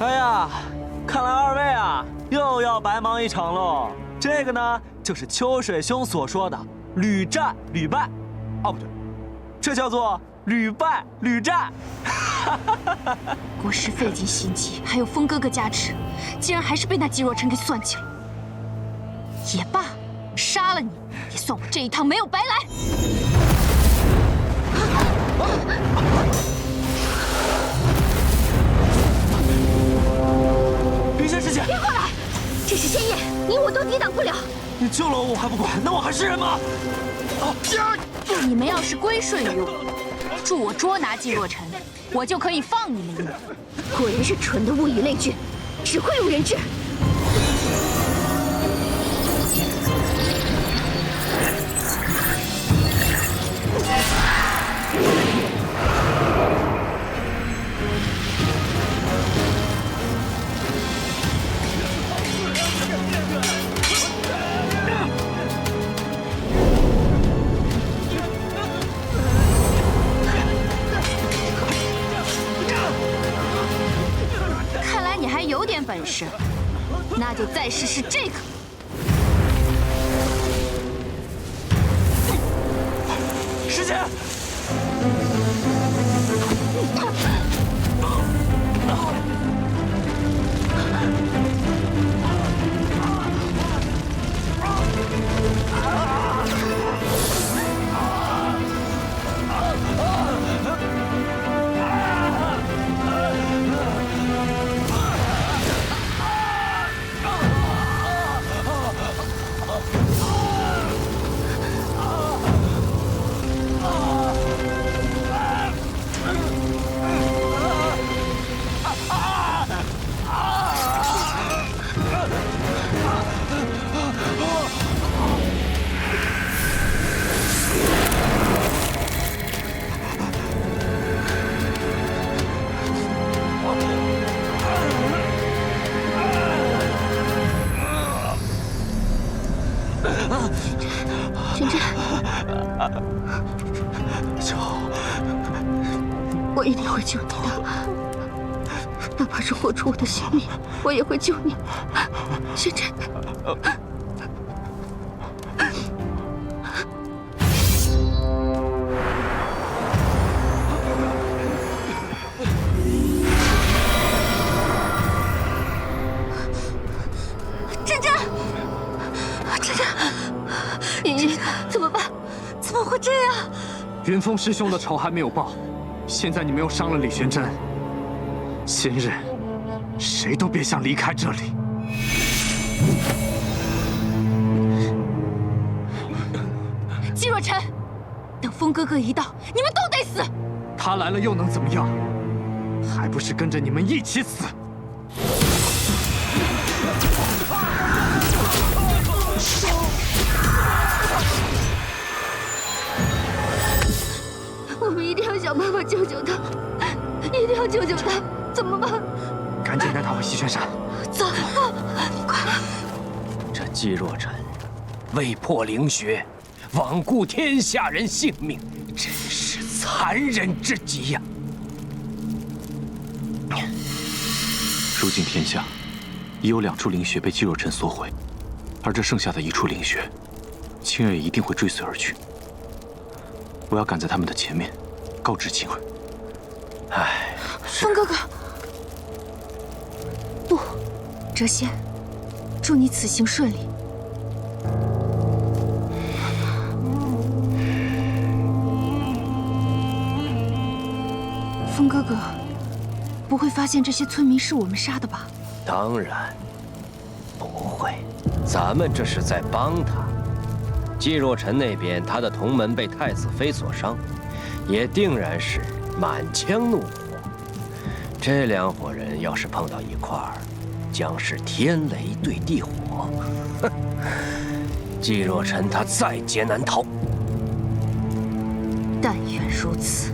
哎呀，看来二位啊又要白忙一场喽。这个呢，就是秋水兄所说的屡战屡败。哦，不对，这叫做屡败屡战。国师费尽心机，还有风哥哥加持，竟然还是被那季若尘给算计了。也罢，杀了你，也算我这一趟没有白来。你我都抵挡不了。你救了我，我还不管，那我还是人吗？你们要是归顺于我，助我捉拿季若尘，我就可以放你们一马。果然是蠢的物以类聚，只会用人质。本事，那就再试试这个。晨晨，救！我一定会救你的，哪怕是豁出我的性命，我也会救你。玄，真真，真真，莹莹，怎么办？怎么会这样？云峰师兄的仇还没有报，现在你们又伤了李玄真，今日谁都别想离开这里。季若尘，等风哥哥一到，你们都得死。他来了又能怎么样？还不是跟着你们一起死？我们一定要想办法救救他，一定要救救他，怎么办？赶紧带他回西轩山。走，快这季若尘为破灵穴，罔顾天下人性命，真是残忍至极呀！如今天下已有两处灵穴被季若尘所毁，而这剩下的一处灵穴，青儿也一定会追随而去。我要赶在他们的前面，告知青儿。唉，风哥哥，谪仙，祝你此行顺利。风哥哥，不会发现这些村民是我们杀的吧？当然不会，咱们这是在帮他。季若尘那边，他的同门被太子妃所伤，也定然是满腔怒火。这两伙人要是碰到一块儿，将是天雷对地火。哼，季若尘他在劫难逃。但愿如此。